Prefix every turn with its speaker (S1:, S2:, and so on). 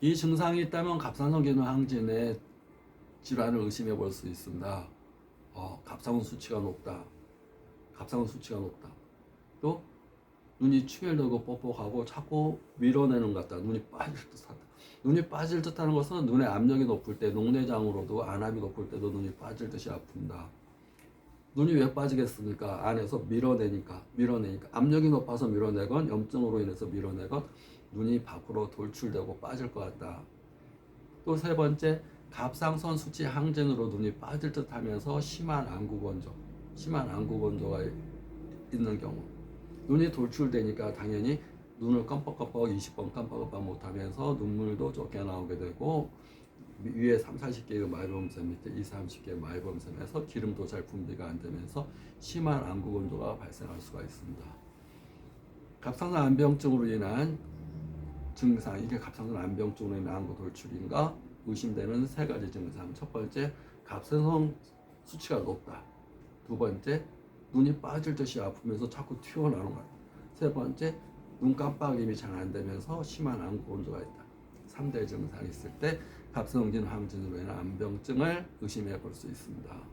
S1: 이 증상이 있다면 갑상선 기능 항진의 질환을 의심해 볼 수 있습니다. 어, 갑상선 수치가 높다. 갑상선 수치가 높다. 또 눈이 충혈되고 뻑뻑하고 자꾸 밀어내는 것 같다. 눈이 빠질 듯하다. 눈이 빠질 듯하는 것은 눈의 압력이 높을 때 녹내장으로도 안압이 높을 때도 눈이 빠질 듯이 아픕니다. 눈이 왜 빠지겠습니까? 안에서 밀어내니까 밀어내니까 압력이 높아서 밀어내건 염증으로 인해서 밀어내건 눈이 밖으로 돌출되고 빠질 것 같다. 또 세 번째 갑상선 수치 항진으로 눈이 빠질 듯하면서 심한 안구 건조, 심한 안구 건조가 있는 경우 눈이 돌출되니까 당연히 눈을 깜빡깜빡 20번 깜빡깜빡 못하면서 눈물도 적게 나오게 되고 위에 3, 40개의 마이범샘 밑에 2, 30개의 마이범샘에서 기름도 잘 분비가 안 되면서 심한 안구 건조가 발생할 수가 있습니다. 갑상선 안병증으로 인한 증상 이게 갑상선 안병증으로 인한 안구 돌출인가 의심되는 세 가지 증상. 첫 번째 갑상선 수치가 높다. 두 번째 눈이 빠질 듯이 아프면서 자꾸 튀어나오는 것. 세 번째 눈 깜빡임이 잘 안 되면서 심한 안구 건조가 있다. 3대 증상이 있을 때 갑상선 항진으로 인한 안병증을 의심해 볼 수 있습니다.